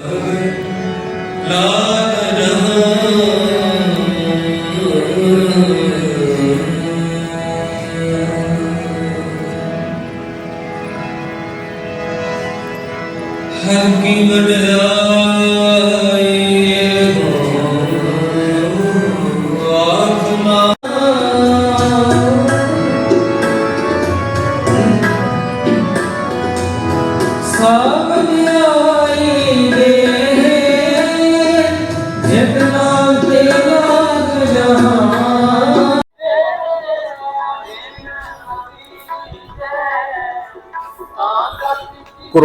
ਹਰ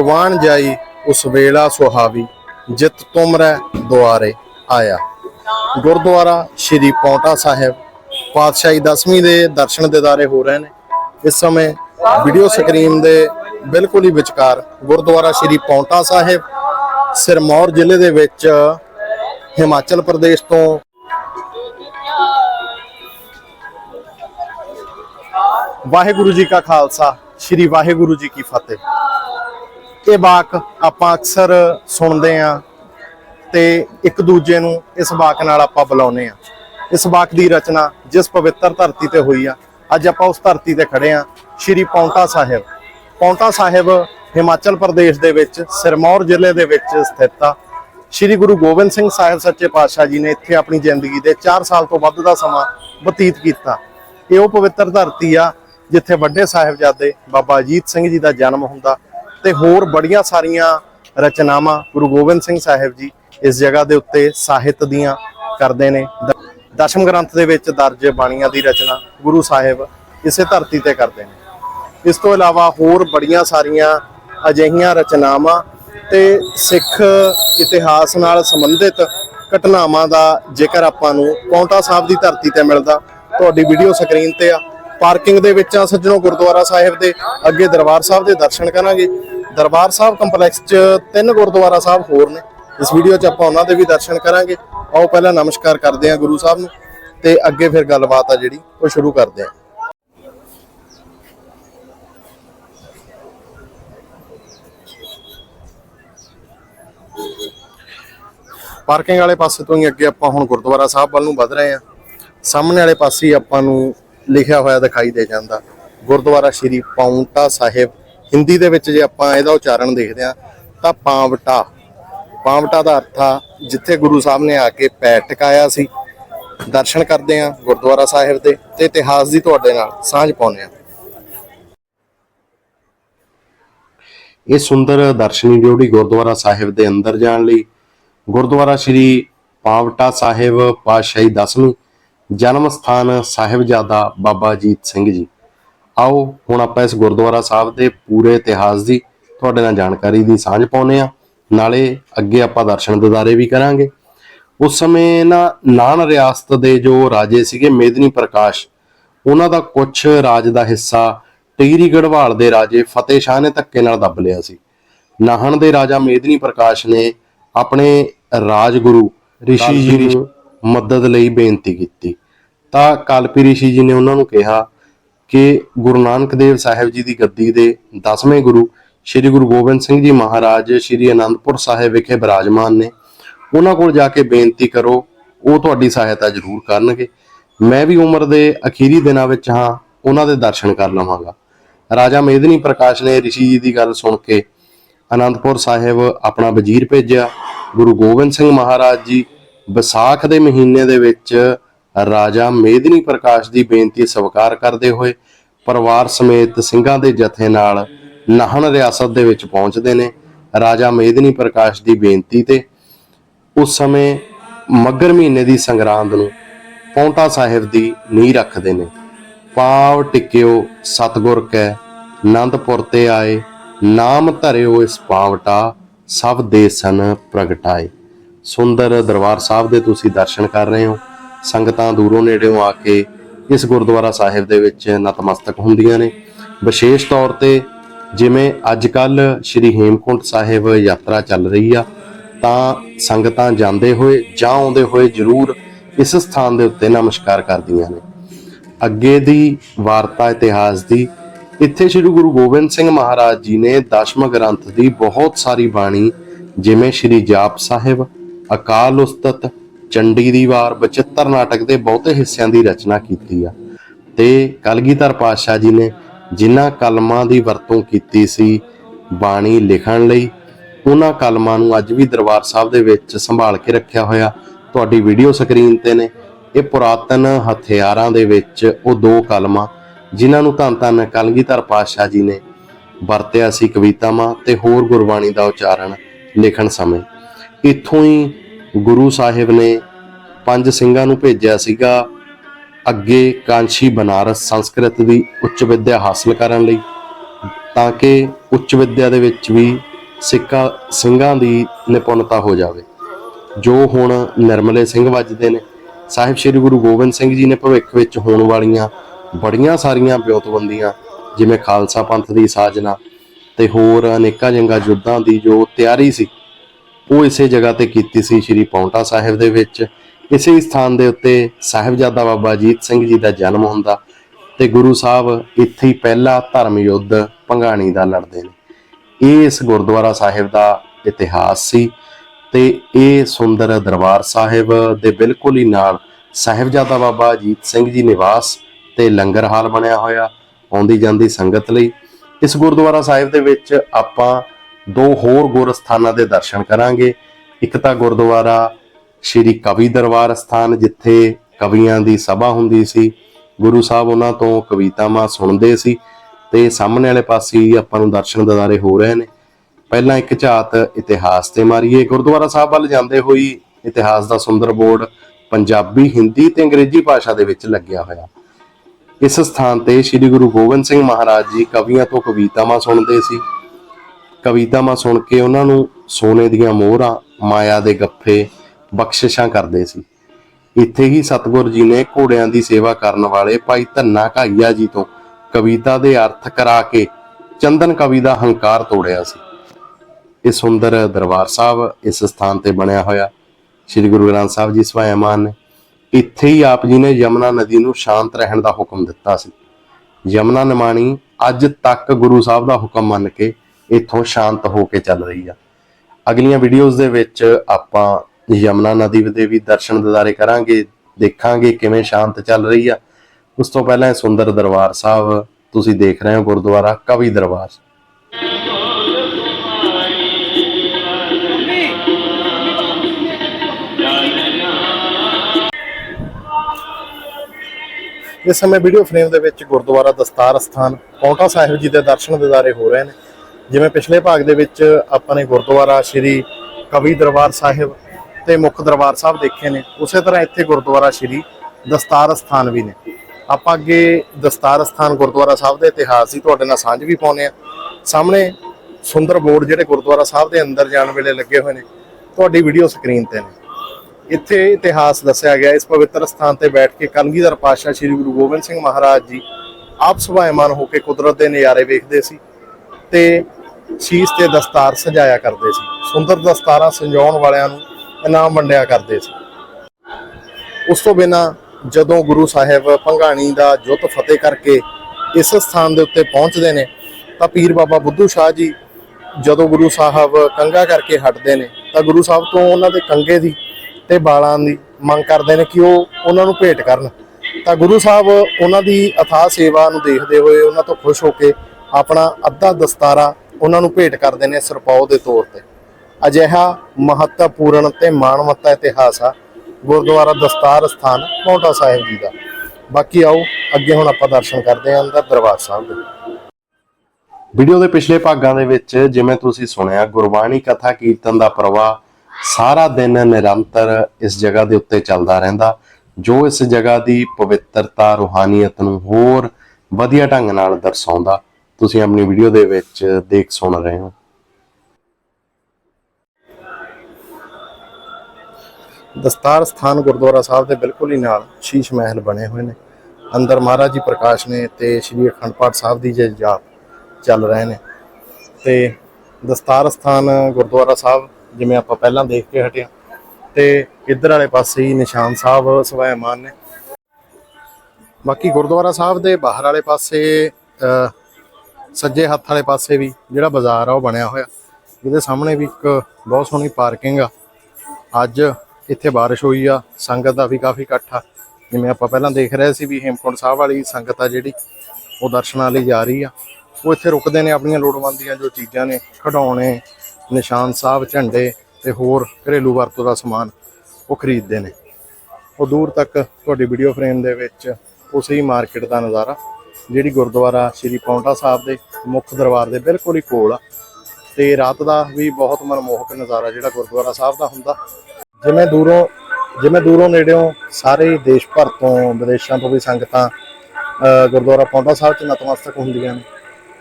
ਕੁਰਬਾਨ ਜਾਈ, ਉਸ ਵੇਲਾ ਸੁਹਾਵੀ, ਜਿਤ ਤੁਮਰੈ ਦੁਆਰੇ ਆਇਆ। ਗੁਰਦੁਆਰਾ ਸ਼੍ਰੀ ਪੌਂਟਾ ਸਾਹਿਬ, ਪਾਤਸ਼ਾਹੀ ਦਸਵੀਂ ਦੇ ਦਰਸ਼ਨ ਦਿਦਾਰੇ ਹੋ ਰਹੇ ਨੇ। ਇਸ ਸਮੇਂ ਵੀਡੀਓ ਸਕਰੀਨ ਦੇ ਬਿਲਕੁਲ ਹੀ ਵਿਚਕਾਰ ਗੁਰਦੁਆਰਾ ਸ਼੍ਰੀ ਪੌਂਟਾ ਸਾਹਿਬ, ਸਿਰਮੌਰ ਜ਼ਿਲ੍ਹੇ ਦੇ ਵਿੱਚ ਹਿਮਾਚਲ ਪ੍ਰਦੇਸ਼ ਤੋਂ ਵਾਹਿਗੁਰੂ ਜੀ ਕਾ ਖਾਲਸਾ, ਸ਼੍ਰੀ ਵਾਹਿਗੁਰੂ ਜੀ ਕੀ ਫਤਿਹ। ਇਹ ਵਾਕ ਆਪਾਂ ਅਕਸਰ ਸੁਣਦੇ ਆ ਤੇ ਇੱਕ ਦੂਜੇ ਨੂੰ ਇਸ ਵਾਕ ਨਾਲ ਆਪਾਂ ਬੁਲਾਉਨੇ ਆ ਇਸ ਵਾਕ ਦੀ ਰਚਨਾ ਜਿਸ ਪਵਿੱਤਰ ਧਰਤੀ ਤੇ ਹੋਈ ਆ, ਅੱਜ ਆਪਾਂ ਉਸ ਧਰਤੀ ਤੇ ਖੜੇ ਆ ਸ਼੍ਰੀ ਪੌਂਟਾ ਸਾਹਿਬ। ਪੌਂਟਾ ਸਾਹਿਬ ਹਿਮਾਚਲ ਪ੍ਰਦੇਸ਼ ਦੇ ਵਿੱਚ, ਸਿਰਮੌਰ ਜ਼ਿਲ੍ਹੇ ਦੇ ਵਿੱਚ ਸਥਿਤ ਆ। ਸ਼੍ਰੀ ਗੁਰੂ ਗੋਬਿੰਦ ਸਿੰਘ ਸਾਹਿਬ ਸੱਚੇ ਪਾਤਸ਼ਾਹ ਜੀ ਨੇ ਇੱਥੇ ਆਪਣੀ ਜ਼ਿੰਦਗੀ ਦੇ 4 ਸਾਲ ਤੋਂ ਵੱਧ ਦਾ ਸਮਾਂ ਬਤੀਤ ਕੀਤਾ। ਇਹ ਉਹ ਪਵਿੱਤਰ ਧਰਤੀ ਆ ਜਿੱਥੇ ਵੱਡੇ ਸਾਹਿਬਜ਼ਾਦੇ ਬਾਬਾ ਅਜੀਤ ਸਿੰਘ ਜੀ ਦਾ ਜਨਮ ਹੁੰਦਾ ਤੇ ਹੋਰ ਬੜੀਆਂ ਸਾਰੀਆਂ ਰਚਨਾਵਾਂ ਗੁਰੂ ਗੋਬਿੰਦ ਸਿੰਘ ਸਾਹਿਬ ਜੀ ਇਸ ਜਗ੍ਹਾ ਦੇ ਉੱਤੇ ਸਾਹਿਤ ਦੀਆਂ ਕਰਦੇ ਨੇ। ਦ- ਦਸ਼ਮ ਗ੍ਰੰਥ ਦੇ ਵਿੱਚ ਦਰਜ ਬਾਣੀਆਂ ਦੀ ਰਚਨਾ ਗੁਰੂ ਸਾਹਿਬ ਇਸੇ ਧਰਤੀ ਤੇ ਕਰਦੇ ਨੇ। ਇਸ ਤੋਂ ਇਲਾਵਾ ਹੋਰ ਬੜੀਆਂ ਸਾਰੀਆਂ ਅਜਿਹੀਆਂ ਰਚਨਾਵਾਂ ਤੇ ਸਿੱਖ ਇਤਿਹਾਸ ਨਾਲ ਸੰਬੰਧਿਤ ਘਟਨਾਵਾਂ ਦਾ ਜੇਕਰ ਆਪਾਂ ਨੂੰ ਪੌਂਟਾ ਸਾਹਿਬ ਦੀ ਧਰਤੀ ਤੇ ਮਿਲਦਾ, ਤੁਹਾਡੀ ਵੀਡੀਓ ਸਕਰੀਨ ਤੇ ਆ। ਪਾਰਕਿੰਗ ਦੇ ਵਿੱਚ ਆ ਸੱਜਣੋ ਗੁਰਦੁਆਰਾ ਸਾਹਿਬ ਦੇ, ਅੱਗੇ ਦਰਬਾਰ ਸਾਹਿਬ ਦੇ ਦਰਸ਼ਨ ਕਰਾਂਗੇ। ਦਰਬਾਰ ਸਾਹਿਬ ਕੰਪਲੈਕਸ 'ਚ ਤਿੰਨ ਗੁਰਦੁਆਰਾ ਸਾਹਿਬ ਹੋਰ ਨੇ। ਇਸ ਵੀਡੀਓ 'ਚ ਆਪਾਂ ਉਹਨਾਂ ਦੇ ਵੀ ਦਰਸ਼ਨ ਕਰਾਂਗੇ। ਆਓ ਪਹਿਲਾਂ ਨਮਸਕਾਰ ਕਰਦੇ ਹਾਂ ਗੁਰੂ ਸਾਹਿਬ ਨੂੰ ਤੇ ਅੱਗੇ ਫਿਰ ਗੱਲਬਾਤ ਆ ਜਿਹੜੀ, ਉਹ ਸ਼ੁਰੂ ਕਰਦੇ ਹਾਂ। ਪਾਰਕਿੰਗ ਵਾਲੇ ਪਾਸੇ ਤੋਂ ਹੀ ਅੱਗੇ ਆਪਾਂ ਹੁਣ ਗੁਰਦੁਆਰਾ ਸਾਹਿਬ ਵੱਲ ਨੂੰ ਵਧ ਰਹੇ ਹਾਂ। ਸਾਹਮਣੇ ਵਾਲੇ ਪਾਸੇ ਹੀ ਆਪਾਂ ਨੂੰ ਲਿਖਿਆ ਹੋਇਆ ਦਿਖਾਈ ਦੇ ਜਾਂਦਾ, ਗੁਰਦੁਆਰਾ ਸ਼੍ਰੀ ਪੌਂਟਾ ਸਾਹਿਬ। ਹਿੰਦੀ ਦੇ ਵਿੱਚ ਜੇ ਆਪਾਂ ਇਹਦਾ ਉਚਾਰਨ ਦੇਖਦੇ ਹਾਂ, ਤਾਂ ਪਾਵਟਾ ਪਾਵਟਾ ਦਾ ਅਰਥ ਆ, ਜਿੱਥੇ ਗੁਰੂ ਸਾਹਿਬ ਨੇ ਆ ਕੇ ਪੈਰ ਟਿਕਾਇਆ ਸੀ, ਦਰਸ਼ਨ ਕਰਦੇ ਹਾਂ ਗੁਰਦੁਆਰਾ ਸਾਹਿਬ ਦੇ ਤੇ ਇਤਿਹਾਸ ਦੀ ਤੁਹਾਡੇ ਨਾਲ ਸਾਂਝ ਪਾਉਂਦੇ ਹਾਂ। ਇਹ ਸੁੰਦਰ ਦਰਸ਼ਨੀ ਡਿਊਟੀ ਗੁਰਦੁਆਰਾ ਸਾਹਿਬ ਦੇ ਅੰਦਰ ਜਾਣ ਲਈ ਗੁਰਦੁਆਰਾ ਸ਼੍ਰੀ ਪਾਵਟਾ ਸਾਹਿਬ ਪਾਤਸ਼ਾਹੀ ਦਸਵੀਂ ਜਨਮ ਸਥਾਨ ਸਾਹਿਬਜ਼ਾਦਾ ਬਾਬਾ ਅਜੀਤ ਸਿੰਘ ਜੀ। ਆਓ ਹੁਣ ਆਪਾਂ ਇਸ ਗੁਰਦੁਆਰਾ ਸਾਹਿਬ ਦੇ ਪੂਰੇ ਇਤਿਹਾਸ ਦੀ ਤੁਹਾਡੇ ਨਾਲ ਜਾਣਕਾਰੀ ਦੀ ਸਾਂਝ ਪਾਉਨੇ ਆ ਨਾਲੇ ਅੱਗੇ ਆਪਾਂ ਦਰਸ਼ਨ ਦਿਦਾਰੇ ਵੀ ਕਰਾਂਗੇ। ਉਸ ਸਮੇਂ ਨਾ ਨਾਨ ਰਿਆਸਤ ਦੇ ਜੋ ਰਾਜੇ ਸੀਗੇ ਮੇਦਨੀ ਪ੍ਰਕਾਸ਼ ਉਹਨਾਂ ਦਾ ਕੁਝ ਰਾਜ ਦਾ ਹਿੱਸਾ ਟੀਰੀ ਗੜਵਾਲ ਦੇ ਰਾਜੇ ਫਤਿਹ ਸ਼ਾਹ ਨੇ ਧੱਕੇ ਨਾਲ ਦੱਬ ਲਿਆ ਸੀ। ਨਾਹਨ ਦੇ ਰਾਜਾ ਮੇਦਨੀ ਪ੍ਰਕਾਸ਼ ਨੇ ਆਪਣੇ ਰਾਜਗੁਰੂ ਰਿਸ਼ੀ ਜੀ ਨੂੰ ਮਦਦ ਲਈ ਬੇਨਤੀ ਕੀਤੀ। ਤਾਂ ਕਲਪੀ ਰਿਸ਼ੀ ਜੀ ਨੇ ਉਹਨਾਂ ਨੂੰ ਕਿਹਾ ਕਿ ਗੁਰੂ ਨਾਨਕ ਦੇਵ ਸਾਹਿਬ ਜੀ ਦੀ ਗੱਦੀ ਦੇ 10ਵੇਂ ਗੁਰੂ ਸ੍ਰੀ ਗੁਰੂ ਗੋਬਿੰਦ ਸਿੰਘ ਜੀ ਮਹਾਰਾਜ ਸ੍ਰੀ ਅਨੰਦਪੁਰ ਸਾਹਿਬ ਵਿਖੇ ਬਿਰਾਜਮਾਨ ਨੇ। ਉਹਨਾਂ ਕੋਲ ਜਾ ਕੇ ਬੇਨਤੀ ਕਰੋ, ਉਹ ਤੁਹਾਡੀ ਸਹਾਇਤਾ ਜ਼ਰੂਰ ਕਰਨਗੇ। ਮੈਂ ਵੀ ਉਮਰ ਦੇ ਅਖੀਰੀ ਦਿਨਾਂ ਵਿੱਚ ਹਾਂ, ਉਹਨਾਂ ਦੇ ਦਰਸ਼ਨ ਕਰ ਲਵਾਂਗਾ। ਰਾਜਾ ਮੇਦਨੀ ਪ੍ਰਕਾਸ਼ ਨੇ ਰਿਸ਼ੀ ਜੀ ਦੀ ਗੱਲ ਸੁਣ ਕੇ ਅਨੰਦਪੁਰ ਸਾਹਿਬ ਆਪਣਾ ਵਜ਼ੀਰ ਭੇਜਿਆ। ਗੁਰੂ ਗੋਬਿੰਦ ਸਿੰਘ ਮਹਾਰਾਜ ਜੀ ਵਿਸਾਖ ਦੇ ਮਹੀਨੇ ਦੇ ਵਿੱਚ ਰਾਜਾ ਮੇਦਨੀ ਪ੍ਰਕਾਸ਼ ਦੀ ਬੇਨਤੀ ਸਵੀਕਾਰ ਕਰਦੇ ਹੋਏ ਪਰਿਵਾਰ ਸਮੇਤ ਸਿੰਘਾਂ ਦੇ ਜਥੇ ਨਾਲ ਨਾਹਣ ਰਿਆਸਤ ਦੇ ਵਿੱਚ ਪਹੁੰਚਦੇ ਨੇ। ਰਾਜਾ ਮੇਦਨੀ ਪ੍ਰਕਾਸ਼ ਦੀ ਬੇਨਤੀ ਤੇ ਉਸ ਸਮੇਂ ਮੱਗਰ ਮਹੀਨੇ ਦੀ ਸੰਗਰਾਂਦ ਨੂੰ ਪੌਂਟਾ ਸਾਹਿਬ ਦੀ ਨੀਂਹ ਰੱਖਦੇ ਨੇ। ਪਾਵ ਟਿਕਿਓ, ਸਤਗੁਰ ਕੈ ਆਨੰਦਪੁਰ ਤੇ ਆਏ, ਨਾਮ ਧਰਿਓ ਇਸ ਪਾਵਟਾ, ਸਭ ਦੇਸਨ ਪ੍ਰਗਟਾਏ। ਸੁੰਦਰ ਦਰਬਾਰ ਸਾਹਿਬ ਦੇ ਤੁਸੀਂ ਦਰਸ਼ਨ ਕਰ ਰਹੇ ਹੋ। ਸੰਗਤਾਂ ਦੂਰੋਂ ਨੇੜਿਓਂ ਆ ਕੇ ਇਸ ਗੁਰਦੁਆਰਾ ਸਾਹਿਬ ਦੇ ਵਿੱਚ ਨਤਮਸਤਕ ਹੁੰਦੀਆਂ ਨੇ। ਵਿਸ਼ੇਸ਼ ਤੌਰ ਤੇ ਜਿਵੇਂ ਅੱਜ ਕੱਲ ਸ੍ਰੀ ਹੇਮਕੁੰਟ ਸਾਹਿਬ ਯਾਤਰਾ ਚੱਲ ਰਹੀ ਆ, ਤਾਂ ਸੰਗਤਾਂ ਜਾਂਦੇ ਹੋਏ ਜਾਂ ਆਉਂਦੇ ਹੋਏ ਜ਼ਰੂਰ ਇਸ ਸਥਾਨ ਦੇ ਉੱਤੇ ਨਮਸਕਾਰ ਕਰਦੀਆਂ ਨੇ। ਅੱਗੇ ਦੀ ਵਾਰਤਾ ਇਤਿਹਾਸ ਦੀ, ਇੱਥੇ ਸ੍ਰੀ ਗੁਰੂ ਗੋਬਿੰਦ ਸਿੰਘ ਮਹਾਰਾਜ ਜੀ ਨੇ ਦਸ਼ਮ ਗ੍ਰੰਥ ਦੀ ਬਹੁਤ ਸਾਰੀ ਬਾਣੀ, ਜਿਵੇਂ ਸ਼੍ਰੀ ਜਾਪ ਸਾਹਿਬ, ਅਕਾਲ ਉਸਤਤ ਚੰਡੀ ਦੀ ਵਾਰ ਬਚਿੱਤਰ ਨਾਟਕ ਦੇ ਬਹੁਤੇ ਹਿੱਸਿਆਂ ਦੀ ਰਚਨਾ ਕੀਤੀ ਆ। ਤੇ ਕਲਗੀਧਰ ਪਾਤਸ਼ਾਹ ਜੀ ਨੇ ਜਿਨ੍ਹਾਂ ਕਲਮਾਂ ਦੀ ਵਰਤੋਂ ਕੀਤੀ ਸੀ ਬਾਣੀ ਲਿਖਣ ਲਈ, ਉਹਨਾਂ ਕਲਮਾਂ ਨੂੰ ਅੱਜ ਵੀ ਦਰਬਾਰ ਸਾਹਿਬ ਦੇ ਵਿੱਚ ਸੰਭਾਲ ਕੇ ਰੱਖਿਆ ਹੋਇਆ। ਤੁਹਾਡੀ ਵੀਡੀਓ ਸਕਰੀਨ ਤੇ ਨੇ। ਇਹ ਪੁਰਾਤਨ ਹਥਿਆਰਾਂ ਦੇ ਵਿੱਚ ਉਹ ਦੋ ਕਲਮਾਂ, ਜਿਨ੍ਹਾਂ ਨੂੰ ਧੰਨ ਧੰਨ ਕਲਗੀਧਰ ਪਾਤਸ਼ਾਹ ਜੀ ਨੇ ਵਰਤਿਆ ਸੀ ਕਵਿਤਾਵਾਂ ਤੇ ਹੋਰ ਗੁਰਬਾਣੀ ਦਾ ਉਚਾਰਨ ਲਿਖਣ ਸਮੇਂ। ਇੱਥੋਂ ਹੀ ਗੁਰੂ ਸਾਹਿਬ ਨੇ ਪੰਜ ਸਿੰਘਾਂ ਨੂੰ ਭੇਜਿਆ ਸੀਗਾ ਅੱਗੇ ਕਾਂਸ਼ੀ ਬਨਾਰਸ ਸੰਸਕ੍ਰਿਤ ਦੀ ਉੱਚ ਵਿੱਦਿਆ ਹਾਸਲ ਕਰਨ ਲਈ, ਤਾਂ ਕਿ ਉੱਚ ਵਿੱਦਿਆ ਦੇ ਵਿੱਚ ਵੀ ਸਿੱਖਾਂ ਸਿੰਘਾਂ ਦੀ ਨਿਪੁੰਨਤਾ ਹੋ ਜਾਵੇ। ਜੋ ਹੁਣ ਨਿਰਮਲੇ ਸਿੰਘ ਵੱਜਦੇ ਨੇ, ਸਾਹਿਬ ਸ੍ਰੀ ਗੁਰੂ ਗੋਬਿੰਦ ਸਿੰਘ ਜੀ ਨੇ ਭਵਿੱਖ ਵਿੱਚ ਹੋਣ ਵਾਲੀਆਂ ਬੜੀਆਂ ਸਾਰੀਆਂ ਵਿਉਂਤਬੰਦੀਆਂ ਜਿਵੇਂ ਖਾਲਸਾ ਪੰਥ ਦੀ ਸਾਜਨਾ ਤੇ ਹੋਰ ਅਨੇਕਾਂ ਜੰਗਾਂ ਯੁੱਧਾਂ ਦੀ ਜੋ ਤਿਆਰੀ ਸੀ ਉਹ ਇਸੇ ਜਗ੍ਹਾ ਤੇ ਕੀਤੀ ਸੀ ਸ੍ਰੀ ਪੌਂਟਾ ਸਾਹਿਬ ਦੇ ਵਿੱਚ। ਇਸੇ ਸਥਾਨ ਦੇ ਉੱਤੇ ਸਾਹਿਬਜ਼ਾਦਾ ਬਾਬਾ ਅਜੀਤ ਸਿੰਘ ਜੀ ਦਾ ਜਨਮ ਹੁੰਦਾ ਤੇ ਗੁਰੂ ਸਾਹਿਬ ਇੱਥੇ ਹੀ ਪਹਿਲਾ ਧਰਮ ਯੁੱਧ ਭੰਗਾਣੀ ਦਾ ਲੜਦੇ ਨੇ। ਇਹ ਇਸ ਗੁਰਦੁਆਰਾ ਸਾਹਿਬ ਦਾ ਇਤਿਹਾਸ ਸੀ ਤੇ ਇਹ ਸੁੰਦਰ ਦਰਬਾਰ ਸਾਹਿਬ ਦੇ ਬਿਲਕੁਲ ਹੀ ਨਾਲ ਸਾਹਿਬਜ਼ਾਦਾ ਬਾਬਾ ਅਜੀਤ ਸਿੰਘ ਜੀ ਨਿਵਾਸ ਤੇ ਲੰਗਰ ਹਾਲ ਬਣਿਆ ਹੋਇਆ, ਆਉਂਦੀ ਜਾਂਦੀ ਸੰਗਤ ਲਈ। ਇਸ ਗੁਰਦੁਆਰਾ ਸਾਹਿਬ ਦੇ ਵਿੱਚ ਆਪਾਂ ਦੋ ਹੋਰ ਗੁਰ ਸਥਾਨਾਂ ਦੇ ਦਰਸ਼ਨ ਕਰਾਂਗੇ। ਇੱਕ ਤਾਂ ਗੁਰਦੁਆਰਾ ਸ਼੍ਰੀ ਕਵੀ ਦਰਬਾਰ ਸਥਾਨ, ਜਿੱਥੇ ਕਵੀਆਂ ਦੀ ਸਭਾ ਹੁੰਦੀ ਸੀ। ਗੁਰੂ ਸਾਹਿਬ ਉਹਨਾਂ ਤੋਂ ਕਵਿਤਾਵਾਂ ਸੁਣਦੇ ਸੀ ਤੇ ਸਾਹਮਣੇ ਵਾਲੇ ਪਾਸੇ ਆਪਾਂ ਨੂੰ ਦਰਸ਼ਨ ਦਿਦਾਰੇ ਹੋ ਰਹੇ ਨੇ। ਪਹਿਲਾਂ ਇੱਕ ਝਾਤ ਇਤਿਹਾਸ ਤੇ ਮਾਰੀਏ। ਗੁਰਦੁਆਰਾ ਸਾਹਿਬ ਵੱਲ ਜਾਂਦੇ ਹੋਈ ਇਤਿਹਾਸ ਦਾ ਸੁੰਦਰ ਬੋਰਡ ਪੰਜਾਬੀ, ਹਿੰਦੀ ਤੇ ਅੰਗਰੇਜ਼ੀ ਭਾਸ਼ਾ ਦੇ ਵਿੱਚ ਲੱਗਿਆ ਹੋਇਆ। ਇਸ ਸਥਾਨ ਤੇ ਸ੍ਰੀ ਗੁਰੂ ਗੋਬਿੰਦ ਸਿੰਘ ਮਹਾਰਾਜ ਜੀ ਕਵੀਆਂ ਤੋਂ ਕਵਿਤਾਵਾਂ ਸੁਣਦੇ ਸੀ। ਕਵਿਤਾਵਾਂ ਸੁਣ ਕੇ ਉਹਨਾਂ ਨੂੰ ਸੋਨੇ ਦੀਆਂ ਮੋਹਰਾਂ, ਮਾਇਆ ਦੇ ਗੱਫੇ ਬਖਸ਼ਿਸ਼ਾਂ ਕਰਦੇ ਸੀ। ਇੱਥੇ ਹੀ ਸਤਿਗੁਰ ਜੀ ਨੇ ਘੋੜਿਆਂ ਦੀ ਸੇਵਾ ਕਰਨ ਵਾਲੇ ਭਾਈ ਧੰਨਾ ਘਾਈਆ ਜੀ ਤੋਂ ਕਵਿਤਾ ਦੇ ਅਰਥ ਕਰਾ ਕੇ ਚੰਦਨ ਕਵੀ ਦਾ ਹੰਕਾਰ ਤੋੜਿਆ ਸੀ। ਇਹ ਸੁੰਦਰ ਦਰਬਾਰ ਸਾਹਿਬ ਇਸ ਸਥਾਨ ਤੇ ਬਣਿਆ ਹੋਇਆ। ਸ੍ਰੀ ਗੁਰੂ ਗ੍ਰੰਥ ਸਾਹਿਬ ਜੀ ਸਵਾਇਮਾਨ ਨੇ। ਇੱਥੇ ਹੀ ਆਪ ਜੀ ਨੇ ਯਮਨਾ ਨਦੀ ਨੂੰ ਸ਼ਾਂਤ ਰਹਿਣ ਦਾ ਹੁਕਮ ਦਿੱਤਾ ਸੀ। ਯਮਨਾ ਨਿਮਾਣੀ ਅੱਜ ਤੱਕ ਗੁਰੂ ਸਾਹਿਬ ਦਾ ਹੁਕਮ ਮੰਨ ਕੇ ਇੱਥੋਂ ਸ਼ਾਂਤ ਹੋ ਕੇ ਚੱਲ ਰਹੀ ਆ। ਅਗਲੀਆਂ ਵੀਡੀਓਜ਼ ਦੇ ਵਿੱਚ ਆਪਾਂ ਯਮਨਾ ਨਦੀ ਦੇ ਵੀ ਦਰਸ਼ਨ ਦਿਦਾਰੇ ਕਰਾਂਗੇ, ਦੇਖਾਂਗੇ ਕਿਵੇਂ ਸ਼ਾਂਤ ਚੱਲ ਰਹੀ ਆ। ਉਸ ਤੋਂ ਪਹਿਲਾਂ ਇਹ ਸੁੰਦਰ ਦਰਬਾਰ ਸਾਹਿਬ, ਤੁਸੀਂ ਦੇਖ ਰਹੇ ਹੋ ਗੁਰਦੁਆਰਾ ਕਵੀ ਦਰਬਾਰ। ਇਸ ਸਮੇਂ ਵੀਡੀਓ ਫਰੇਮ ਦੇ ਵਿੱਚ ਗੁਰਦੁਆਰਾ ਦਸਤਾਰ ਸਥਾਨ, ਪੌਂਟਾ ਸਾਹਿਬ ਜੀ ਦੇ ਦਰਸ਼ਨ ਦਿਦਾਰੇ ਹੋ ਰਹੇ ਨੇ। ਜਿਵੇਂ ਪਿਛਲੇ ਭਾਗ ਦੇ ਵਿੱਚ ਆਪਾਂ ਨੇ ਗੁਰਦੁਆਰਾ ਸ਼੍ਰੀ ਕਵੀ ਦਰਬਾਰ ਸਾਹਿਬ ਤੇ ਮੁੱਖ ਦਰਬਾਰ ਸਾਹਿਬ ਦੇਖੇ ਨੇ, ਉਸੇ ਤਰ੍ਹਾਂ ਇੱਥੇ ਗੁਰਦੁਆਰਾ ਸ਼੍ਰੀ ਦਸਤਾਰ ਸਥਾਨ ਵੀ ਨੇ। ਆਪਾਂ ਅੱਗੇ ਦਸਤਾਰ ਸਥਾਨ ਗੁਰਦੁਆਰਾ ਸਾਹਿਬ ਦੇ ਇਤਿਹਾਸ ਦੀ ਤੁਹਾਡੇ ਨਾਲ ਸਾਂਝ ਵੀ ਪਾਉਨੇ ਆ ਸਾਹਮਣੇ ਸੁੰਦਰ ਬੋਰਡ ਜਿਹੜੇ ਗੁਰਦੁਆਰਾ ਸਾਹਿਬ ਦੇ ਅੰਦਰ ਜਾਣ ਵੇਲੇ ਲੱਗੇ ਹੋਏ ਨੇ, ਤੁਹਾਡੀ ਵੀਡੀਓ ਸਕਰੀਨ ਤੇ ਨੇ। ਇੱਥੇ ਇਤਿਹਾਸ ਦੱਸਿਆ ਗਿਆ, ਇਸ ਪਵਿੱਤਰ ਸਥਾਨ ਤੇ ਬੈਠ ਕੇ ਕਲਗੀਧਰ ਪਾਤਸ਼ਾਹ ਸ੍ਰੀ ਗੁਰੂ ਗੋਬਿੰਦ ਸਿੰਘ ਮਹਾਰਾਜ ਜੀ ਆਪ ਸੁਭਾਇਮਾਨ ਹੋ ਕੇ ਕੁਦਰਤ ਦੇ ਨਜ਼ਾਰੇ ਵੇਖਦੇ ਸੀ ਤੇ ਸ਼ੀਸ਼ ਤੇ ਦਸਤਾਰ ਸਜਾਇਆ ਕਰਦੇ ਸੀ। ਸੁੰਦਰ ਦਸਤਾਰਾਂ ਸਜਾਉਣ ਵਾਲਿਆਂ ਨੂੰ ਇਨਾਮ ਵੰਡਿਆ ਕਰਦੇ ਸੀ। ਉਸ ਤੋਂ ਬਿਨਾ ਜਦੋਂ ਗੁਰੂ ਸਾਹਿਬ ਭੰਗਾਣੀ ਦਾ ਜੁੱਤ ਫਤਿਹ ਕਰਕੇ ਇਸ ਸਥਾਨ ਦੇ ਉੱਤੇ ਪਹੁੰਚਦੇ ਨੇ, ਤਾਂ ਪੀਰ ਬਾਬਾ ਬੁੱਧੂ ਸ਼ਾਹ ਜੀ ਜਦੋਂ ਗੁਰੂ ਸਾਹਿਬ ਕੰਗਾ ਕਰਕੇ ਹਟਦੇ ਨੇ, ਤਾਂ ਗੁਰੂ ਸਾਹਿਬ ਤੋਂ ਉਹਨਾਂ ਦੇ ਕੰਗੇ ਦੀ ਤੇ ਬਾਲਾਂ ਦੀ ਮੰਗ ਕਰਦੇ ਨੇ ਕਿ ਉਹ ਉਹਨਾਂ ਨੂੰ ਭੇਟ ਕਰਨ। ਤਾਂ ਗੁਰੂ ਸਾਹਿਬ ਉਹਨਾਂ ਦੀ ਅਥਾ ਸੇਵਾ ਨੂੰ ਦੇਖਦੇ ਹੋਏ ਉਹਨਾਂ ਤੋਂ ਖੁਸ਼ ਹੋ ਕੇ ਆਪਣਾ ਅੱਧਾ ਦਸਤਾਰਾ ਉਹਨਾਂ ਨੂੰ ਭੇਟ ਕਰਦੇ ਨੇ ਸਰਪਾਉ ਦੇ ਤੌਰ ਤੇ। ਅਜਿਹਾ ਮਹੱਤਵਪੂਰਨ ਤੇ ਮਾਣਮੱਤਾ ਇਤਿਹਾਸ ਆ, ਗੁਰਦੁਆਰਾ ਦਸਤਾਰ ਸਥਾਨ ਪੌਂਟਾ ਸਾਹਿਬ ਜੀ ਦਾ। ਬਾਕੀ ਆਓ, ਅੱਗੇ ਹੁਣ ਆਪਾਂ ਦਰਸ਼ਨ ਕਰਦੇ ਹਾਂ ਅੰਦਰ ਦਰਬਾਰ ਸਾਹਿਬ ਦੇ। ਵੀਡੀਓ ਦੇ ਪਿਛਲੇ ਭਾਗਾਂ ਦੇ ਵਿੱਚ ਜਿਵੇਂ ਤੁਸੀਂ ਸੁਣਿਆ, ਗੁਰਬਾਣੀ ਕਥਾ ਕੀਰਤਨ ਦਾ ਪ੍ਰਵਾਹ ਸਾਰਾ ਦਿਨ ਨਿਰੰਤਰ ਇਸ ਜਗ੍ਹਾ ਦੇ ਉੱਤੇ ਚੱਲਦਾ ਰਹਿੰਦਾ। ਜੋ ਇਸ ਜਗ੍ਹਾ ਦੀ ਪਵਿੱਤਰਤਾ, ਰੂਹਾਨੀਅਤ ਨੂੰ ਹੋਰ ਵਧੀਆ ਢੰਗ ਨਾਲ ਦਰਸਾਉਂਦਾ। ਤੁਸੀਂ ਆਪਣੀ ਵੀਡੀਓ ਦੇ ਵਿੱਚ ਦੇਖ ਸੁਣ ਰਹੇ ਹੋ। ਦਸਤਾਰ ਸਥਾਨ ਗੁਰਦੁਆਰਾ ਸਾਹਿਬ ਦੇ ਬਿਲਕੁਲ ਹੀ ਨਾਲ ਸ਼ੀਸ਼ ਮਹਿਲ ਬਣੇ ਹੋਏ ਨੇ। ਅੰਦਰ ਮਹਾਰਾਜ ਜੀ ਪ੍ਰਕਾਸ਼ ਨੇ ਤੇ ਸ਼੍ਰੀ ਅਖੰਡ ਪਾਠ ਸਾਹਿਬ ਦੀ ਜੇ ਜਾਪ ਚੱਲ ਰਹੇ ਨੇ। ਤੇ ਦਸਤਾਰ ਸਥਾਨ ਗੁਰਦੁਆਰਾ ਸਾਹਿਬ ਜਿਵੇਂ ਆਪਾਂ ਪਹਿਲਾਂ ਦੇਖ ਕੇ ਹਟਿਆ ਤੇ ਇੱਧਰ ਵਾਲੇ ਪਾਸੇ ਹੀ ਨਿਸ਼ਾਨ ਸਾਹਿਬ ਸਵਾਇਮਾਨ ਨੇ। ਬਾਕੀ ਗੁਰਦੁਆਰਾ ਸਾਹਿਬ ਦੇ ਬਾਹਰ ਵਾਲੇ ਪਾਸੇ ਸੱਜੇ ਹੱਥ ਵਾਲੇ ਪਾਸੇ ਵੀ ਜਿਹੜਾ ਬਾਜ਼ਾਰ ਆ, ਉਹ ਬਣਿਆ ਹੋਇਆ। ਜਿਹਦੇ ਸਾਹਮਣੇ ਵੀ ਇੱਕ ਬਹੁਤ ਸੋਹਣੀ ਪਾਰਕਿੰਗ ਆ। ਅੱਜ ਇੱਥੇ ਬਾਰਿਸ਼ ਹੋਈ ਆ, ਸੰਗਤ ਦਾ ਵੀ ਕਾਫੀ ਇਕੱਠ ਆ। ਜਿਵੇਂ ਆਪਾਂ ਪਹਿਲਾਂ ਦੇਖ ਰਹੇ ਸੀ ਵੀ ਹੇਮਕੁੰਟ ਸਾਹਿਬ ਵਾਲੀ ਸੰਗਤ ਆ ਜਿਹੜੀ, ਉਹ ਦਰਸ਼ਨਾਂ ਲਈ ਜਾ ਰਹੀ ਆ। ਉਹ ਇੱਥੇ ਰੁਕਦੇ ਨੇ ਆਪਣੀਆਂ ਲੋੜਵੰਦੀਆਂ ਜੋ ਚੀਜ਼ਾਂ ਨੇ, ਖਿਡੌਣੇ, ਨਿਸ਼ਾਨ ਸਾਹਿਬ, ਝੰਡੇ ਤੇ ਹੋਰ ਘਰੇਲੂ ਵਰਤੋਂ ਦਾ ਸਮਾਨ ਉਹ ਖਰੀਦਦੇ ਨੇ। ਉਹ ਦੂਰ ਤੱਕ ਤੁਹਾਡੀ ਵੀਡੀਓ ਫਰੇਮ ਦੇ ਵਿੱਚ ਉਸੇ ਹੀ ਮਾਰਕੀਟ ਦਾ ਨਜ਼ਾਰਾ ਜਿਹੜੀ ਗੁਰਦੁਆਰਾ ਸ੍ਰੀ ਪੌਂਟਾ ਸਾਹਿਬ ਦੇ ਮੁੱਖ ਦਰਬਾਰ ਦੇ ਬਿਲਕੁਲ ਹੀ ਕੋਲ ਆ। ਤੇ ਰਾਤ ਦਾ ਵੀ ਬਹੁਤ ਮਨਮੋਹਕ ਨਜ਼ਾਰਾ ਜਿਹੜਾ ਗੁਰਦੁਆਰਾ ਸਾਹਿਬ ਦਾ ਹੁੰਦਾ। ਜਿਵੇਂ ਦੂਰੋਂ ਜਿਵੇਂ ਦੂਰੋਂ ਨੇੜਿਓਂ ਸਾਰੇ ਦੇਸ਼ ਭਰ ਤੋਂ ਵਿਦੇਸ਼ਾਂ ਤੋਂ ਵੀ ਸੰਗਤਾਂ ਗੁਰਦੁਆਰਾ ਪੌਂਟਾ ਸਾਹਿਬ ਚ ਨਤਮਸਤਕ ਹੁੰਦੀਆਂ ਨੇ।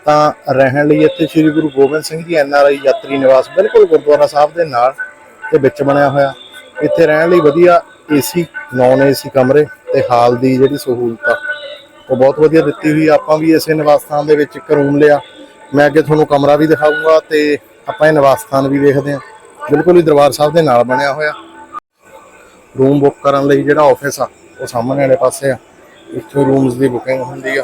ਤਾਂ ਰਹਿਣ ਲਈ ਇੱਥੇ ਸ੍ਰੀ Guru Gobind Singh G N R I ਯਾਤਰੀ ਨਿਵਾਸ ਬਿਲਕੁਲ ਗੁਰਦੁਆਰਾ ਸਾਹਿਬ ਦੇ ਨਾਲ ਤੇ ਵਿੱਚ ਬਣਿਆ ਹੋਇਆ। ਇੱਥੇ ਰਹਿਣ ਲਈ ਵਧੀਆ ਏਸੀ, ਨਾਨ ਏਸੀ ਕਮਰੇ ਤੇ ਹਾਲ ਦੀ ਜਿਹੜੀ ਸਹੂਲਤ ਆ ਉਹ ਬਹੁਤ ਵਧੀਆ ਦਿੱਤੀ ਹੋਈ ਆ। ਆਪਾਂ ਵੀ ਇਸੇ ਨਿਵਾਸ ਸਥਾਨ ਦੇ ਵਿੱਚ ਇੱਕ ਰੂਮ ਲਿਆ। ਮੈਂ ਅੱਗੇ ਤੁਹਾਨੂੰ ਕਮਰਾ ਵੀ ਦਿਖਾਊਂਗਾ ਤੇ ਆਪਾਂ ਇਹ ਨਿਵਾਸ ਸਥਾਨ ਵੀ ਦੇਖਦੇ ਹਾਂ। ਬਿਲਕੁਲ ਹੀ ਦਰਬਾਰ ਸਾਹਿਬ ਦੇ ਨਾਲ ਬਣਿਆ ਹੋਇਆ। ਰੂਮ ਬੁੱਕ ਕਰਨ ਲਈ ਜਿਹੜਾ ਆਫਿਸ ਆ, ਉਹ ਸਾਹਮਣੇ ਵਾਲੇ ਪਾਸੇ ਆ। ਇੱਥੋਂ ਰੂਮਸ ਦੀ ਬੁਕਿੰਗ ਹੁੰਦੀ ਆ।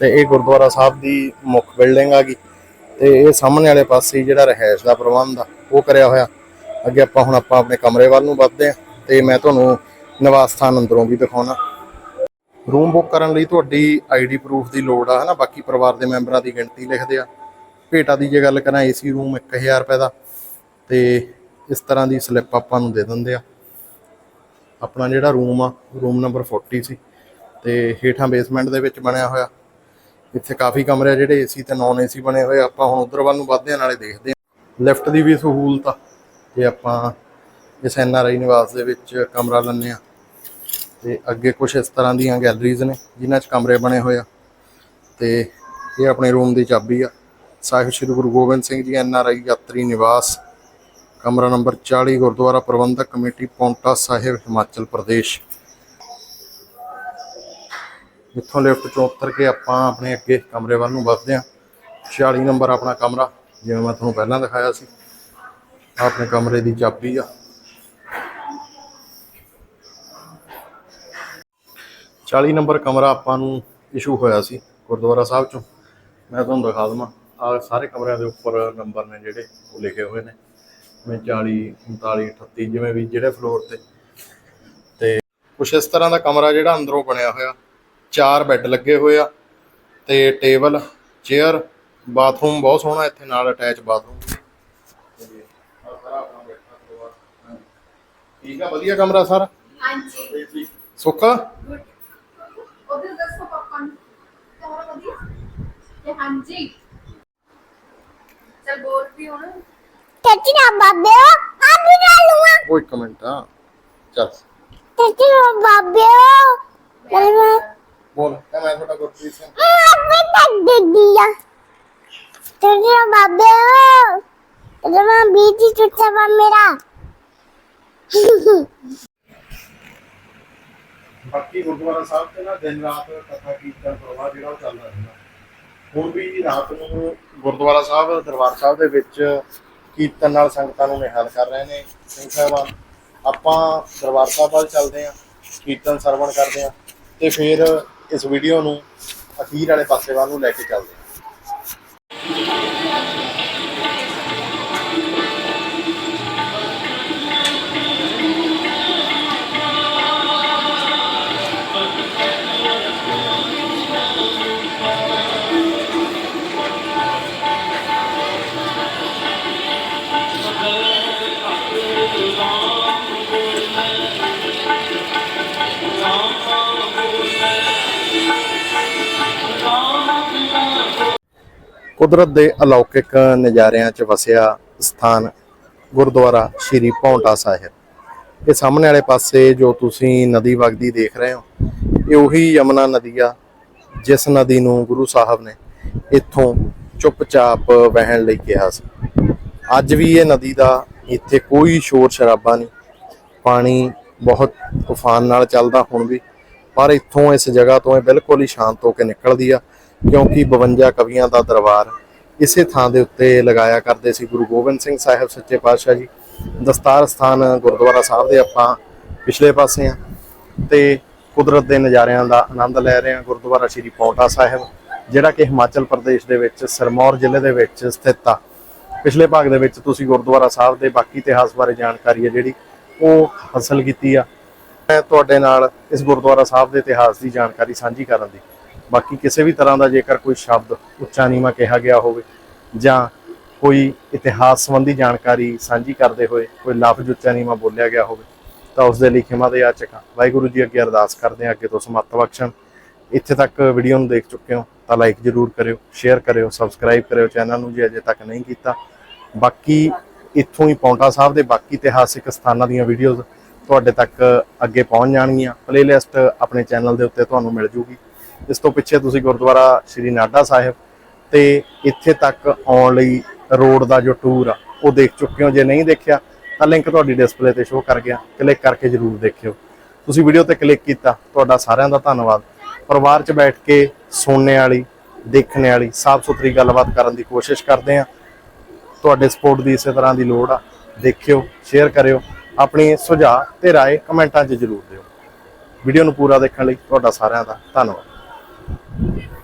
ਤੇ ਇਹ ਗੁਰਦੁਆਰਾ ਸਾਹਿਬ ਦੀ ਮੁੱਖ ਬਿਲਡਿੰਗ ਆ ਗਈ ਤੇ ਇਹ ਸਾਹਮਣੇ ਵਾਲੇ ਪਾਸੇ ਜਿਹੜਾ ਰਹਿائش ਦਾ ਪ੍ਰਬੰਧ ਆ, ਉਹ ਕਰਿਆ ਹੋਇਆ। ਅੱਗੇ ਆਪਾਂ ਹੁਣ ਆਪਾਂ ਆਪਣੇ ਕਮਰੇ ਵੱਲ ਨੂੰ ਵੱਧਦੇ ਆ ਤੇ ਮੈਂ ਤੁਹਾਨੂੰ ਨਿਵਾਸ ਸਥਾਨ ਅੰਦਰੋਂ ਵੀ ਦਿਖਾਉਣਾ। ਰੂਮ ਬੁੱਕ ਕਰਨ ਲਈ ਤੁਹਾਡੀ ਆਈਡੀ ਪ੍ਰੂਫ ਦੀ ਲੋੜ ਆ, ਹਨਾ? ਬਾਕੀ ਪਰਿਵਾਰ ਦੇ ਮੈਂਬਰਾਂ ਦੀ ਗਿਣਤੀ ਲਿਖਦੇ ਆ। ਭੇਟਾ ਦੀ ਜੇ ਗੱਲ ਕਰਾਂ ਏਸੀ ਰੂਮ 1000 ਰੁਪਏ ਦਾ। ਤੇ ਇਸ ਤਰ੍ਹਾਂ ਦੀ ਸਲਿੱਪ ਆਪਾਂ ਨੂੰ ਦੇ ਦਿੰਦੇ ਆ। ਆਪਣਾ ਜਿਹੜਾ ਰੂਮ ਆ ਰੂਮ ਨੰਬਰ 40 ਸੀ। ਤੇ ਹੇਠਾਂ ਬੇਸਮੈਂਟ ਦੇ ਵਿੱਚ ਬਣਿਆ ਹੋਇਆ। ਇੱਥੇ ਕਾਫੀ ਕਮਰੇ ਆ ਜਿਹੜੇ ਏਸੀ ਤੇ ਨਾਨ ਏਸੀ ਬਣੇ ਹੋਏ ਆਪਾਂ ਹੁਣ ਉਧਰ ਵੱਲ ਨੂੰ ਵੱਧਦੇ ਆ ਨਾਲੇ ਦੇਖਦੇ ਆ ਲਿਫਟ ਦੀ ਵੀ ਸਹੂਲਤ ਆ ਤੇ ਆਪਾਂ ਇਸ ਐਨਆਰਆਈ ਨਿਵਾਸ ਦੇ ਵਿੱਚ ਕਮਰਾ ਲੈਂਦੇ ਆ ਤੇ ਅੱਗੇ ਕੁਝ ਇਸ ਤਰ੍ਹਾਂ ਦੀਆਂ ਗੈਲਰੀਜ਼ ਨੇ ਜਿਨ੍ਹਾਂ 'ਚ ਕਮਰੇ ਬਣੇ ਹੋਏ ਆ। ਤੇ ਇਹ ਆਪਣੇ ਰੂਮ ਦੀ ਚਾਬੀ ਆ। ਸਾਹਿਬ ਸ੍ਰੀ ਗੁਰੂ ਗੋਬਿੰਦ ਸਿੰਘ ਜੀ ਐਨਆਰਆਈ ਯਾਤਰੀ ਨਿਵਾਸ, ਕਮਰਾ ਨੰਬਰ 40 ਗੁਰਦੁਆਰਾ ਪ੍ਰਬੰਧਕ ਕਮੇਟੀ, ਪੌਂਟਾ ਸਾਹਿਬ, ਹਿਮਾਚਲ ਪ੍ਰਦੇਸ਼। ਇੱਥੋਂ ਲਿਫਟ ਚੋਂ ਉਤਰ ਕੇ ਆਪਾਂ ਆਪਣੇ ਅੱਗੇ ਕਮਰੇ ਵੱਲ ਨੂੰ ਵੱਧਦੇ ਹਾਂ। 46 ਨੰਬਰ ਆਪਣਾ ਕਮਰਾ, ਜਿਵੇਂ ਮੈਂ ਤੁਹਾਨੂੰ ਪਹਿਲਾਂ ਦਿਖਾਇਆ ਸੀ। ਆਪਣੇ ਕਮਰੇ ਦੀ ਚਾਬੀ ਆ। ਚਾਲੀ ਨੰਬਰ ਕਮਰਾ ਆਪਾਂ ਨੂੰ ਇਸ਼ੂ ਹੋਇਆ ਸੀ ਗੁਰਦੁਆਰਾ ਸਾਹਿਬ ਚੋਂ। ਮੈਂ ਤੁਹਾਨੂੰ ਦਿਖਾ ਦਵਾਂ। ਆ ਸਾਰੇ ਕਮਰਿਆਂ ਦੇ ਉੱਪਰ ਨੰਬਰ ਨੇ ਜਿਹੜੇ, ਉਹ ਲਿਖੇ ਹੋਏ ਨੇ। ਮੈਂ 40 39 38 ਜਿਵੇਂ ਵੀ ਜਿਹੜੇ ਫਲੋਰ ਤੇ। ਤੇ ਕੁਛ ਇਸ ਤਰ੍ਹਾਂ ਦਾ ਕਮਰਾ ਜਿਹੜਾ ਅੰਦਰੋਂ ਬਣਿਆ ਹੋਇਆ। ਚਾਰ ਬੈੱਡ ਲੱਗੇ ਹੋਏ ਆ ਤੇ ਟੇਬਲ ਚੇਅਰ ਬਾਥਰੂਮ ਬਹੁਤ ਸੋਹਣਾ ਇੱਥੇ ਨਾਲ ਅਟੈਚ ਬਾਥਰੂਮ। ਠੀਕ ਆ ਵਧੀਆ ਕਮਰਾ ਸਾਰਾ? ਹਾਂਜੀ। ਸੁੱਖਾ? ਉਧਰ ਦੱਸੋ ਪਾਪਾ ਨੂੰ। ਕਮਰਾ ਵਧੀਆ? ਤੇ ਹਾਂਜੀ। ਚਲ ਬੋਲ ਵੀ ਹੁਣ। ਚਾਚੀ ਨਾ ਬਾਬੇ ਆ ਵੀ ਨਾ ਲੂਆ ਉਹ ਇੱਕ ਮਿੰਟ ਆ ਚੱਲ। ਚਾਚੀ ਨਾ ਬਾਬੇ ਬੋਲ। ਇਹ ਮੈਂ ਤੁਹਾਡਾ ਗੁਰਪ੍ਰੀਤ ਸਿੰਘ। ਆਪੇ ਤੱਕ ਦਿੱਦੀ ਆ। ਚਾਚੀ ਨਾ ਬਾਬੇ ਤੇ ਮੈਂ ਬੀਜੀ ਚੁੱਟਾ ਬਾ ਮੇਰਾ। ਬਾਕੀ ਗੁਰਦੁਆਰਾ ਸਾਹਿਬ ਤੇ ਨਾ ਦਿਨ ਰਾਤ ਕਥਾ ਕੀਰਤਨ ਪ੍ਰਵਾਹ ਜਿਹੜਾ ਉਹ ਚੱਲਦਾ ਰਹਿੰਦਾ। ਹੁਣ ਵੀ ਰਾਤ ਨੂੰ ਗੁਰਦੁਆਰਾ ਸਾਹਿਬ ਦਰਬਾਰ ਸਾਹਿਬ ਦੇ ਵਿੱਚ ਕੀਰਤਨ ਨਾਲ ਸੰਗਤਾਂ ਨੂੰ ਨਿਹਾਲ ਕਰ ਰਹੇ ਨੇ। ਸਿੰਘ ਸਾਹਿਬਾਨ ਆਪਾਂ ਦਰਬਾਰ ਸਾਹਿਬ ਵੱਲ ਚੱਲਦੇ ਆਂ ਕੀਰਤਨ ਸਰਵਣ ਕਰਦੇ ਆਂ ਤੇ ਫਿਰ ਇਸ ਵੀਡੀਓ ਨੂੰ ਅਖੀਰ ਵਾਲੇ ਪਾਸੇ ਵੱਲ ਨੂੰ ਲੈ ਕੇ ਚੱਲਦੇ ਆਂ ਕੁਦਰਤ ਦੇ ਅਲੌਕਿਕ ਨਜ਼ਾਰਿਆਂ 'ਚ ਵਸਿਆ ਸਥਾਨ ਗੁਰਦੁਆਰਾ ਸ਼੍ਰੀ ਪੌਂਟਾ ਸਾਹਿਬ। ਇਹ ਸਾਹਮਣੇ ਵਾਲੇ ਪਾਸੇ ਜੋ ਤੁਸੀਂ ਨਦੀ ਵਗਦੀ ਦੇਖ ਰਹੇ ਹੋ, ਇਹ ਉਹੀ ਯਮਨਾ ਨਦੀ ਆ, ਜਿਸ ਨਦੀ ਨੂੰ ਗੁਰੂ ਸਾਹਿਬ ਨੇ ਇੱਥੋਂ ਚੁੱਪਚਾਪ ਵਹਿਣ ਲਈ ਕਿਹਾ ਸੀ। ਅੱਜ ਵੀ ਇਹ ਨਦੀ ਦਾ ਇੱਥੇ ਕੋਈ ਸ਼ੋਰ ਸ਼ਰਾਬਾ ਨਹੀਂ, ਪਾਣੀ ਬਹੁਤ ਤੂਫਾਨ ਨਾਲ ਚੱਲਦਾ ਹੁਣ ਵੀ, ਪਰ ਇੱਥੋਂ ਇਸ ਜਗ੍ਹਾ ਤੋਂ ਇਹ ਬਿਲਕੁਲ ਹੀ ਸ਼ਾਂਤ ਹੋ ਕੇ ਨਿਕਲਦੀ ਆ। ਕਿਉਂਕਿ 52 ਕਵੀਆਂ ਦਾ ਦਰਬਾਰ ਇਸੇ ਥਾਂ ਦੇ ਉੱਤੇ ਲਗਾਇਆ ਕਰਦੇ ਸੀ। ਗੁਰੂ ਗੋਬਿੰਦ ਸਿੰਘ ਸਾਹਿਬ ਸੱਚੇ ਪਾਤਸ਼ਾਹ ਜੀ, ਦਸਤਾਰ ਸਥਾਨ ਗੁਰਦੁਆਰਾ ਸਾਹਿਬ ਦੇ ਆਪਾਂ ਪਿਛਲੇ ਪਾਸੇ ਆ ਤੇ ਕੁਦਰਤ ਦੇ ਨਜ਼ਾਰਿਆਂ ਦਾ ਆਨੰਦ ਲੈ ਰਹੇ ਹਾਂ ਗੁਰਦੁਆਰਾ ਸ਼੍ਰੀ ਪੌਂਟਾ ਸਾਹਿਬ, ਜਿਹੜਾ ਕਿ ਹਿਮਾਚਲ ਪ੍ਰਦੇਸ਼ ਦੇ ਵਿੱਚ, ਸਿਰਮੌਰ ਜ਼ਿਲ੍ਹੇ ਦੇ ਵਿੱਚ ਸਥਿਤ ਆ। ਪਿਛਲੇ ਭਾਗ ਦੇ ਵਿੱਚ ਤੁਸੀਂ ਗੁਰਦੁਆਰਾ ਸਾਹਿਬ ਦੇ ਬਾਕੀ ਇਤਿਹਾਸ ਬਾਰੇ ਜਾਣਕਾਰੀ ਹੈ ਜਿਹੜੀ ਉਹ ਹਾਸਲ ਕੀਤੀ ਆ। ਮੈਂ ਤੁਹਾਡੇ ਨਾਲ ਇਸ ਗੁਰਦੁਆਰਾ ਸਾਹਿਬ ਦੇ ਇਤਿਹਾਸ ਦੀ ਜਾਣਕਾਰੀ ਸਾਂਝੀ ਕਰਨ ਦੀ ਬਾਕੀ ਕਿਸੇ ਵੀ ਤਰ੍ਹਾਂ ਦਾ ਜੇਕਰ ਕੋਈ ਸ਼ਬਦ ਉੱਚਾ ਨੀਵਾਂ ਕਿਹਾ ਗਿਆ ਹੋਵੇ ਜਾਂ ਕੋਈ ਇਤਿਹਾਸ ਸੰਬੰਧੀ ਜਾਣਕਾਰੀ ਸਾਂਝੀ ਕਰਦੇ ਹੋਏ ਕੋਈ ਲਫ਼ਜ਼ ਉੱਚਾ ਨੀਵਾਂ ਬੋਲਿਆ ਗਿਆ ਹੋਵੇ, ਤਾਂ ਉਸ ਦੇ ਲਈ ਖਿਮਾ ਦੇ ਯਾਚਕ ਵਾਹਿਗੁਰੂ ਜੀ ਅੱਗੇ ਅਰਦਾਸ ਕਰਦੇ ਹਾਂ, ਅੱਗੇ ਤੋਂ ਸਮੱਤ ਬਖਸ਼ਣ। ਇੱਥੇ ਤੱਕ ਵੀਡੀਓ ਨੂੰ ਦੇਖ ਚੁੱਕੇ ਹੋ, ਤਾਂ ਲਾਈਕ ਜ਼ਰੂਰ ਕਰਿਓ ਸ਼ੇਅਰ ਕਰਿਓ ਸਬਸਕ੍ਰਾਈਬ ਕਰਿਓ ਚੈਨਲ ਨੂੰ ਜੇ ਅਜੇ ਤੱਕ ਨਹੀਂ ਕੀਤਾ। ਬਾਕੀ ਇੱਥੋਂ ਹੀ ਪੌਂਟਾ ਸਾਹਿਬ ਦੇ ਬਾਕੀ ਇਤਿਹਾਸਿਕ ਸਥਾਨਾਂ ਦੀਆਂ ਵੀਡੀਓਜ਼ ਤੁਹਾਡੇ ਤੱਕ ਅੱਗੇ ਪਹੁੰਚ ਜਾਣਗੀਆਂ। ਪਲੇਲਿਸਟ ਆਪਣੇ ਚੈਨਲ ਦੇ ਉੱਤੇ ਤੁਹਾਨੂੰ ਮਿਲ ਜੂਗੀ। ਇਸ ਤੋਂ ਪਿੱਛੇ ਤੁਸੀਂ ਗੁਰਦੁਆਰਾ ਸ਼੍ਰੀ ਨਾਡਾ ਸਾਹਿਬ ਤੇ ਇੱਥੇ ਤੱਕ ਆਉਣ ਲਈ ਰੋਡ ਦਾ ਜੋ ਟੂਰ ਆ ਉਹ ਦੇਖ ਚੁੱਕੇ ਹੋ ਜੇ ਨਹੀਂ ਦੇਖਿਆ ਤਾਂ ਲਿੰਕ ਤੁਹਾਡੀ ਡਿਸਪਲੇ ਤੇ ਸ਼ੋ ਕਰ ਗਿਆ ਕਲਿੱਕ ਕਰਕੇ ਜਰੂਰ ਦੇਖਿਓ ਤੁਸੀਂ ਵੀਡੀਓ ਤੇ ਕਲਿੱਕ ਕੀਤਾ ਤੁਹਾਡਾ ਸਾਰਿਆਂ ਦਾ ਧੰਨਵਾਦ ਪਰਿਵਾਰ 'ਚ ਬੈਠ ਕੇ ਸੁਣਨੇ ਵਾਲੀ ਦੇਖਣੇ ਵਾਲੀ ਸਾਫ਼ ਸੁਥਰੀ ਗੱਲਬਾਤ ਕਰਨ ਦੀ ਕੋਸ਼ਿਸ਼ ਕਰਦੇ ਆ ਤੁਹਾਡੇ ਸਪੋਰਟ ਦੀ ਇਸੇ ਤਰ੍ਹਾਂ ਦੀ ਲੋੜ ਆ ਦੇਖਿਓ ਸ਼ੇਅਰ ਕਰਿਓ ਆਪਣੀ ਸੁਝਾਅ ਤੇ رائے ਕਮੈਂਟਾਂ 'ਚ ਜਰੂਰ ਦਿਓ ਵੀਡੀਓ ਨੂੰ ਪੂਰਾ ਦੇਖਣ ਲਈ ਤੁਹਾਡਾ ਸਾਰਿਆਂ ਦਾ ਧੰਨਵਾਦ Thank you.